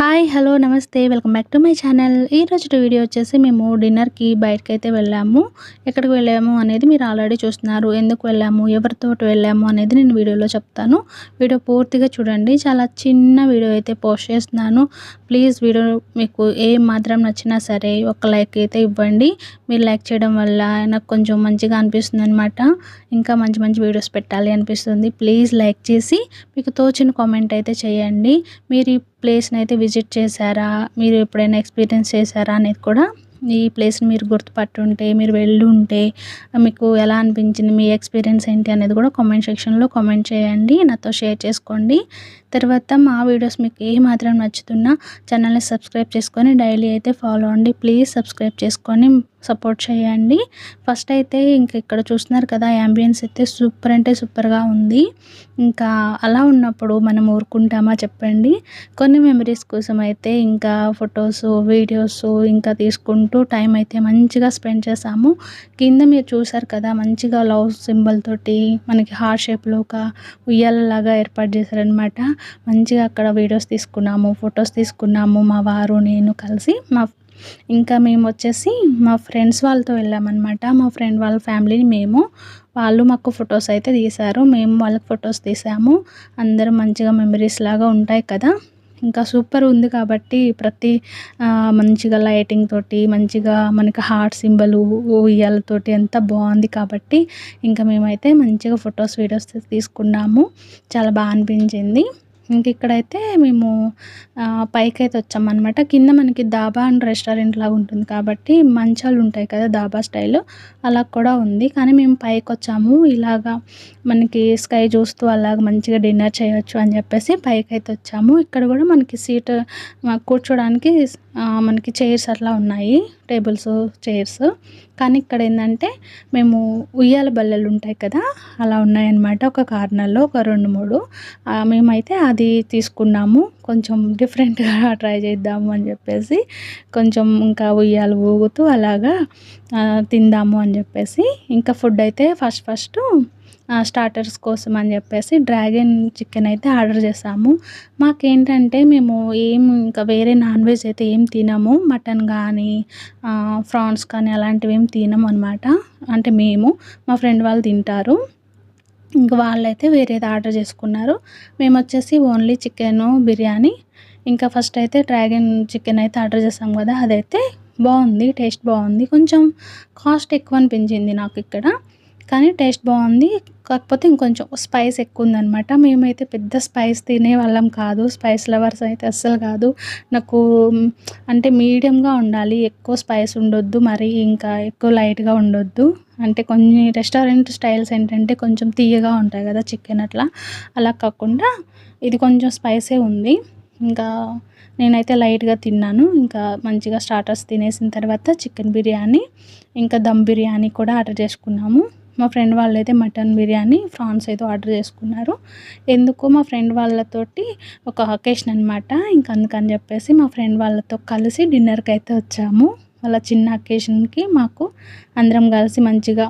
Hi hello నమస్తే. Welcome back to my channel. ఈరోజు video వచ్చేసి మేము డిన్నర్కి బయటకు అయితే వెళ్ళాము. ఎక్కడికి వెళ్ళాము అనేది మీరు ఆల్రెడీ చూస్తున్నారు. ఎందుకు వెళ్ళాము ఎవరితో వెళ్ళాము అనేది నేను వీడియోలో చెప్తాను. వీడియో పూర్తిగా చూడండి. చాలా చిన్న వీడియో అయితే పోస్ట్ చేస్తున్నాను. ప్లీజ్ వీడియో మీకు ఏ మాత్రం నచ్చినా సరే ఒక లైక్ అయితే ఇవ్వండి. మీరు లైక్ చేయడం వల్ల నాకు కొంచెం మంచిగా అనిపిస్తుంది అనమాట ఇంకా మంచి మంచి వీడియోస్ పెట్టాలి అనిపిస్తుంది. ప్లీజ్ లైక్ చేసి మీకు తోచిన కామెంట్ అయితే చేయండి. మీరు ప్లేస్ని అయితే విజిట్ చేశారా? మీరు ఎప్పుడైనా ఎక్స్పీరియన్స్ చేశారా అనేది కూడా ఈ ప్లేస్ని మీరు గుర్తుపట్టుంటే మీరు వెళ్ళి ఉంటే మీకు ఎలా అనిపించింది మీ ఎక్స్పీరియన్స్ ఏంటి అనేది కూడా కామెంట్ సెక్షన్లో కామెంట్ చేయండి. నాతో షేర్ చేసుకోండి. తర్వాత మా వీడియోస్ మీకు ఏ మాత్రం నచ్చుతున్నా ఛానల్ని సబ్స్క్రైబ్ చేసుకొని డైలీ అయితే ఫాలో అవ్వండి. ప్లీజ్ సబ్స్క్రైబ్ చేసుకొని సపోర్ట్ చేయండి. ఫస్ట్ అయితే ఇంక ఇక్కడ చూస్తున్నారు కదా యాంబియన్స్ అయితే సూపర్ అంటే సూపర్గా ఉంది. ఇంకా అలా ఉన్నప్పుడు మనం ఊరుకుంటామా చెప్పండి. కొన్ని మెమరీస్ కోసం అయితే ఇంకా ఫొటోస్ వీడియోస్ ఇంకా తీసుకుంటాం టైం అయితే మంచిగా స్పెండ్ చేసాము కింద మీరు చూసారు కదా మంచిగా లవ్ సింబల్ తోటి మనకి హార్ట్ షేప్లో ఒక ఉయ్యాలలాగా ఏర్పాటు చేశారనమాట మంచిగా అక్కడ వీడియోస్ తీసుకున్నాము ఫొటోస్ తీసుకున్నాము మా వారు నేను కలిసి మా ఇంకా మేము వచ్చేసి మా ఫ్రెండ్స్ వాళ్ళతో వెళ్ళామన్నమాట. మా ఫ్రెండ్ వాళ్ళ ఫ్యామిలీని మేము వాళ్ళు మాకు ఫొటోస్ అయితే తీశారు. మేము వాళ్ళకి ఫొటోస్ తీసాము. అందరూ మంచిగా మెమరీస్ లాగా ఉంటాయి కదా. ఇంకా సూపర్ ఉంది కాబట్టి ప్రతి మంచిగా లైటింగ్ తోటి మంచిగా మనకి హార్ట్ సింబల్ ఉయ్యాలతోటి అంతా బాగుంది కాబట్టి ఇంకా మేమైతే మంచిగా ఫొటోస్ వీడియోస్ తీసుకున్నాము. చాలా బాగా అనిపించింది. ఇంక ఇక్కడైతే మేము పైకి అయితే వచ్చామన్నమాట. కింద మనకి దాబా అండ్ రెస్టారెంట్ లాగా ఉంటుంది కాబట్టి మంచాలు ఉంటాయి కదా దాబా స్టైల్ అలా కూడా ఉంది. కానీ మేము పైకి వచ్చాము ఇలాగా మనకి స్కై చూస్తూ అలాగ మంచిగా డిన్నర్ చేయొచ్చు అని చెప్పేసి పైకి అయితే వచ్చాము. ఇక్కడ కూడా మనకి సీట్ కూర్చోడానికి మనకి చైర్స్ అట్లా ఉన్నాయి టేబుల్స్ చైర్స్. కానీ ఇక్కడ ఏంటంటే మేము ఉయ్యాల బల్లెలు ఉంటాయి కదా అలా ఉన్నాయన్నమాట ఒక కార్నర్లో ఒక రెండు మూడు. మేమైతే అది తీసుకున్నాము కొంచెం డిఫరెంట్గా ట్రై చేద్దాము అని చెప్పేసి కొంచెం ఇంకా ఉయ్యాలు ఊగుతూ అలాగా తిందాము అని చెప్పేసి ఇంకా ఫుడ్ అయితే ఫస్ట్ ఫస్ట్ స్టార్టర్స్ కోసం అని చెప్పేసి డ్రాగన్ చికెన్ అయితే ఆర్డర్ చేసాము మాకేంటంటే మేము ఏం ఇంకా వేరే నాన్ వెజ్ అయితే ఏం తినము. మటన్ కానీ ఫ్రాన్స్ కానీ అలాంటివి ఏం తినము అనమాట అంటే మేము మా ఫ్రెండ్ వాళ్ళు తింటారు. ఇంక వాళ్ళైతే వేరేది ఆర్డర్ చేసుకున్నారు. మేము వచ్చేసి ఓన్లీ చికెన్ బిర్యానీ ఇంకా ఫస్ట్ అయితే డ్రాగన్ చికెన్ అయితే ఆర్డర్ చేసాం కదా అదైతే బాగుంది టేస్ట్ బాగుంది. కొంచెం కాస్ట్ ఎక్కువ అనిపించింది నాకు ఇక్కడ. కానీ టేస్ట్ బాగుంది. కాకపోతే ఇంకొంచెం స్పైస్ ఎక్కువ ఉందనమాట మేమైతే పెద్ద స్పైస్ తినే వాళ్ళం కాదు. స్పైస్ లవర్స్ అయితే అస్సలు కాదు. నాకు అంటే మీడియంగా ఉండాలి. ఎక్కువ స్పైస్ ఉండొద్దు. మరి ఇంకా ఎక్కువ లైట్గా ఉండొద్దు. అంటే కొన్ని రెస్టారెంట్ స్టైల్స్ ఏంటంటే కొంచెం తీయగా ఉంటాయి కదా చికెన్ అట్లా. అలా కాకుండా ఇది కొంచెం స్పైసే ఉంది. ఇంకా నేనైతే లైట్గా తిన్నాను. ఇంకా మంచిగా స్టార్టర్స్ తినేసిన తర్వాత చికెన్ బిర్యానీ ఇంకా దమ్ బిర్యానీ కూడా ఆర్డర్ చేసుకున్నాము. మా ఫ్రెండ్ వాళ్ళు అయితే మటన్ బిర్యానీ ఫ్రాన్స్ అయితే ఆర్డర్ చేసుకున్నారు. ఎందుకు మా ఫ్రెండ్ వాళ్ళతోటి ఒక అకేషన్ అనమాట ఇంక అందుకని చెప్పేసి మా ఫ్రెండ్ వాళ్ళతో కలిసి డిన్నర్కి అయితే వచ్చాము. వాళ్ళ చిన్న అకేషన్కి మాకు అందరం కలిసి మంచిగా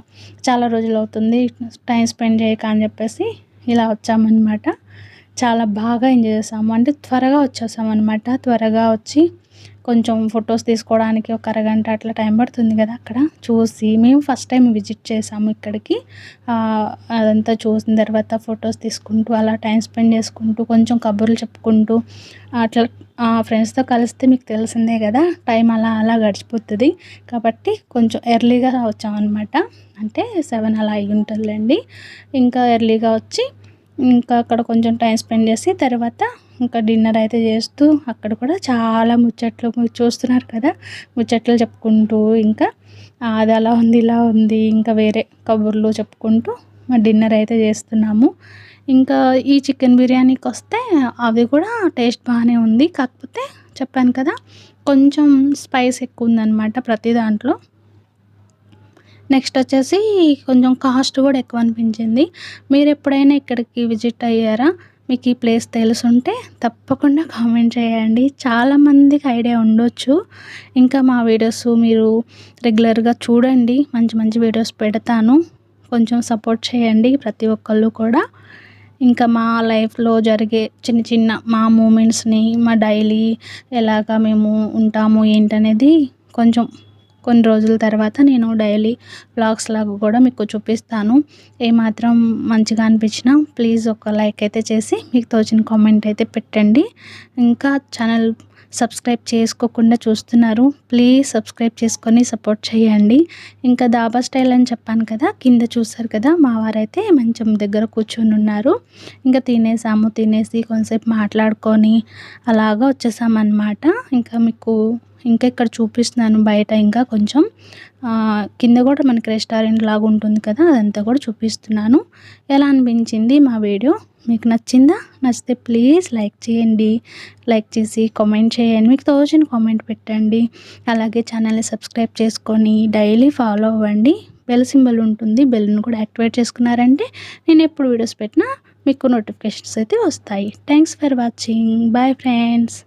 చాలా రోజులు అవుతుంది టైం స్పెండ్ చేయక అని చెప్పేసి ఇలా వచ్చామన్నమాట. చాలా బాగా ఎంజాయ్ చేసాము. అంటే త్వరగా వచ్చేసామన్నమాట. త్వరగా వచ్చి కొంచెం ఫొటోస్ తీసుకోవడానికి ఒక అరగంట అట్లా టైం పడుతుంది కదా అక్కడ చూసి మేము ఫస్ట్ టైం విజిట్ చేసాము ఇక్కడికి. అదంతా చూసిన తర్వాత ఫొటోస్ తీసుకుంటూ అలా టైం స్పెండ్ చేసుకుంటూ కొంచెం కబుర్లు చెప్పుకుంటూ అట్లా ఫ్రెండ్స్తో కలిస్తే మీకు తెలిసిందే కదా టైం అలా అలా గడిచిపోతుంది. కాబట్టి కొంచెం ఎర్లీగా వచ్చామన్నమాట. అంటే సెవెన్ అలా అయి ఉంటుందిలేండి. ఇంకా ఎర్లీగా వచ్చి ఇంకా అక్కడ కొంచెం టైం స్పెండ్ చేసి తర్వాత ఇంకా డిన్నర్ అయితే చేస్తూ అక్కడ కూడా చాలా ముచ్చట్లు చూస్తున్నారు కదా ముచ్చట్లు చెప్పుకుంటూ ఇంకా అది అలా ఉంది ఇలా ఉంది ఇంకా వేరే కబుర్లు చెప్పుకుంటూ మా డిన్నర్ అయితే చేస్తున్నాము. ఇంకా ఈ చికెన్ బిర్యానీకి వస్తే అవి కూడా టేస్ట్ బాగానే ఉంది కాకపోతే చెప్పాను కదా కొంచెం స్పైస్ ఎక్కువ ఉందన్నమాట ప్రతి దాంట్లో. నెక్స్ట్ వచ్చేసి కొంచెం కాస్ట్ కూడా ఎక్కువ అనిపించింది. మీరు ఎప్పుడైనా ఇక్కడికి విజిట్ అయ్యారా? మీకు ఈ ప్లేస్ తెలుసుంటే తప్పకుండా కామెంట్ చేయండి. చాలామందికి ఐడియా ఉండొచ్చు. ఇంకా మా వీడియోస్ మీరు రెగ్యులర్గా చూడండి. మంచి మంచి వీడియోస్ పెడతాను. కొంచెం సపోర్ట్ చేయండి ప్రతి ఒక్కళ్ళు కూడా. ఇంకా మా లైఫ్లో జరిగే చిన్న చిన్న మా మూమెంట్స్ని మా డైలీ ఎలాగా మేము ఉంటాము ఏంటనేది కొంచెం కొన్ని రోజుల తర్వాత నేను డైలీ బ్లాగ్స్ లాగా కూడా మీకు చూపిస్తాను. ఏమాత్రం మంచిగా అనిపించినా ప్లీజ్ ఒక లైక్ అయితే చేసి మీకు తోచిన కామెంట్ అయితే పెట్టండి. ఇంకా ఛానల్ సబ్స్క్రైబ్ చేసుకోకుండా చూస్తున్నారు ప్లీజ్ సబ్స్క్రైబ్ చేసుకొని సపోర్ట్ చేయండి. ఇంకా దాబా స్టైల్ అని చెప్పాను కదా కింద చూసారు కదా మా వారైతే మంచం దగ్గర కూర్చొని ఉన్నారు. ఇంకా తినేసాము తినేసి కొంతసేపు మాట్లాడుకొని అలాగా వచ్చేసామన్నమాట. ఇంకా మీకు ఇంకా ఇక్కడ చూపిస్తున్నాను బయట ఇంకా కొంచెం. కింద కూడా మనకి రెస్టారెంట్ లాగా ఉంటుంది కదా అదంతా కూడా చూపిస్తున్నాను. ఎలా అనిపించింది మా వీడియో? మీకు నచ్చిందా? నచ్చితే ప్లీజ్ లైక్ చేయండి. లైక్ చేసి కామెంట్ చేయండి. మీకు తోచిన కామెంట్ పెట్టండి. అలాగే ఛానల్ని సబ్స్క్రైబ్ చేసుకొని డైలీ ఫాలో అవ్వండి. బెల్ సింబల్ ఉంటుంది బెల్ను కూడా యాక్టివేట్ చేసుకున్నారంటే నేను ఎప్పుడు వీడియోస్ పెట్టినా మీకు నోటిఫికేషన్స్ అయితే వస్తాయి. Thanks for watching. Bye friends.